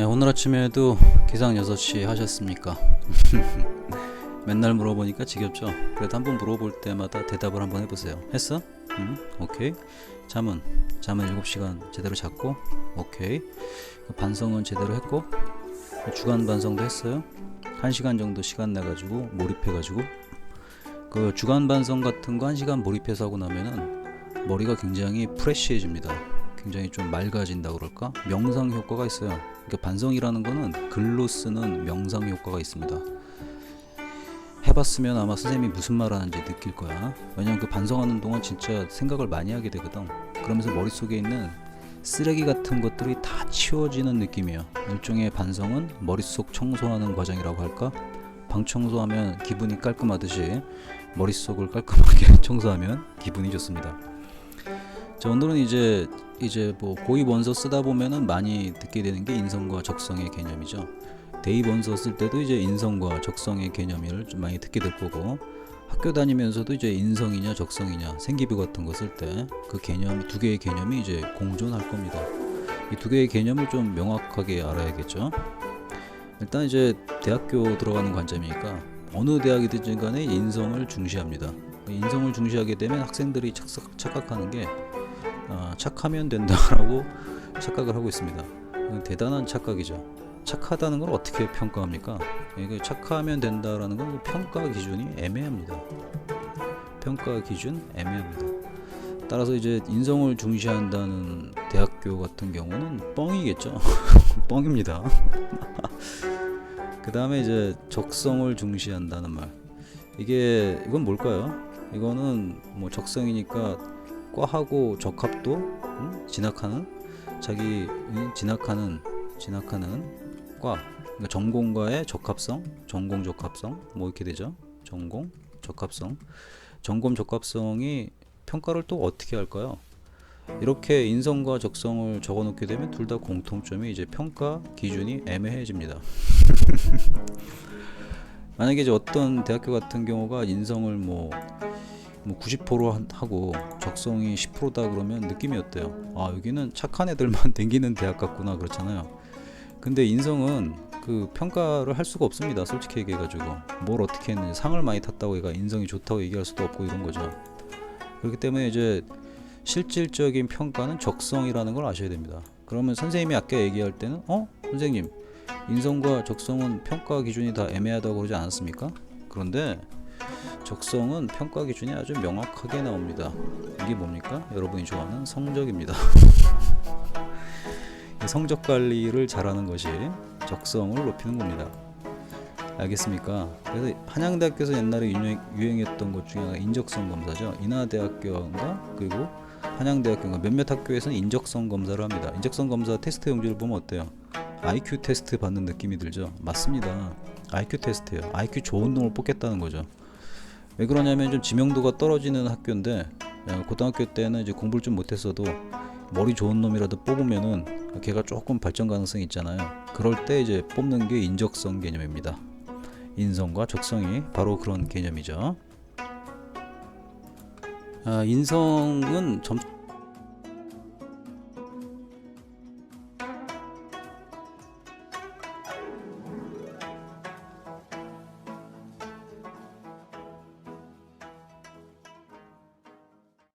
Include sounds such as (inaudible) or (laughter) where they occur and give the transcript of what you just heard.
네, 오늘 아침에도 기상 6시 하셨습니까? (laughs) 맨날 물어보니까 지겹죠? 그래도 한번 물어볼 때마다 대답을 한번 해보세요. 했어? 음, 오케이. 잠은? 잠은 7시간 제대로 잤고, 오케이. 그 반성은 제대로 했고, 주간 반성도 했어요. 1시간 정도 시간 내가지고 몰입해가지고, 그 주간 반성 같은 거 1시간 몰입해서 하고 나면은 머리가 굉장히 프레쉬해집니다. 굉장히 좀 맑아진다 그럴까? 명상 효과가 있어요. 그러니까 반성이라는 거는 글로 쓰는 명상 효과가 있습니다. 해봤으면 아마 선생님이 무슨 말 하는지 느낄 거야. 왜냐면 그 반성하는 동안 진짜 생각을 많이 하게 되거든. 그러면서 머릿속에 있는 쓰레기 같은 것들이 다 치워지는 느낌이에요. 일종의 반성은 머릿속 청소하는 과정이라고 할까? 방 청소하면 기분이 깔끔하듯이 머릿속을 깔끔하게 (laughs) 청소하면 기분이 좋습니다. 자, 오늘은 이제 이제 뭐 고위 원서 쓰다 보면은 많이 듣게 되는 게 인성과 적성의 개념이죠. 대입 원서 쓸 때도 이제 인성과 적성의 개념을 좀 많이 듣게 될 거고 학교 다니면서도 이제 인성이냐 적성이냐 생기부 같은 거 쓸 때 그 개념 두 개의 개념이 이제 공존할 겁니다. 이 두 개의 개념을 좀 명확하게 알아야겠죠. 일단 이제 대학교 들어가는 관점이니까 어느 대학이든 간에 인성을 중시합니다. 인성을 중시하게 되면 학생들이 착각, 착각하는 게 어, 착하면 된다라고 착각을 하고 있습니다. 대단한 착각이죠. 착하다는 걸 어떻게 평가합니까? 이게 착하면 된다라는 건 평가 기준이 애매합니다. 평가 기준 애매합니다. 따라서 이제 인성을 중시한다는 대학교 같은 경우는 뻥이겠죠. (laughs) 뻥입니다. (laughs) 그 다음에 이제 적성을 중시한다는 말. 이게 이건 뭘까요? 이거는 뭐 적성이니까 과하고 적합도 음? 진학하는? 자기 음, 진학하는 진학하는 과. 그러니까 전공과의 적합성 전공 적합성 뭐 이렇게 되죠? 전공 적합성. 전공 적합성이 평가를 또 어떻게 할까요? 이렇게 인성과 적성을 적어 놓게 되면 둘 다 공통점이 이제 평가 기준이 애매해집니다. (laughs) 만약에 이제 어떤 대학교 같은 경우가 인성을 뭐 뭐 90% 한- 하고 적성이 10%다 그러면 느낌이 어때요? 아 여기는 착한 애들만 (laughs) 댕기는 대학 같구나 그렇잖아요. 근데 인성은 그 평가를 할 수가 없습니다. 솔직히 얘기해가지고 뭘 어떻게 했는지 상을 많이 탔다고 얘가 인성이 좋다고 얘기할 수도 없고 이런 거죠. 그렇기 때문에 이제 실질적인 평가는 적성이라는 걸 아셔야 됩니다. 그러면 선생님이 아까 얘기할 때는 어 선생님 인성과 적성은 평가 기준이 다 애매하다고 그러지 않았습니까? 그런데 적성은 평가 기준이 아주 명확하게 나옵니다. 이게 뭡니까? 여러분이 좋아하는 성적입니다. (laughs) 이 성적 관리를 잘하는 것이 적성을 높이는 겁니다. 알겠습니까? 그래서 한양대학교에서 옛날에 유행, 유행 했던 것 중에 하나가 인적성 검사죠. 인하대학교인가 그리고 한양대학교인가 몇몇 학교에서는 인적성 검사를 합니다. 인적성 검사 테스트 용지를 보면 어때요? IQ 테스트 받는 느낌이 들죠. 맞습니다. IQ 테스트예요. IQ 좋은 놈을 뽑겠다는 거죠. 왜 그러냐면 좀 지명도가 떨어지는 학교인데 어, 고등학교 때는 이제 공부를 좀 못했어도 머리 좋은 놈이라도 뽑으면은 걔가 조금 발전 가능성이 있잖아요. 그럴 때 이제 뽑는 게 인적성 개념입니다. 인성과 적성이 바로 그런 개념이죠. 아, 인성은 점,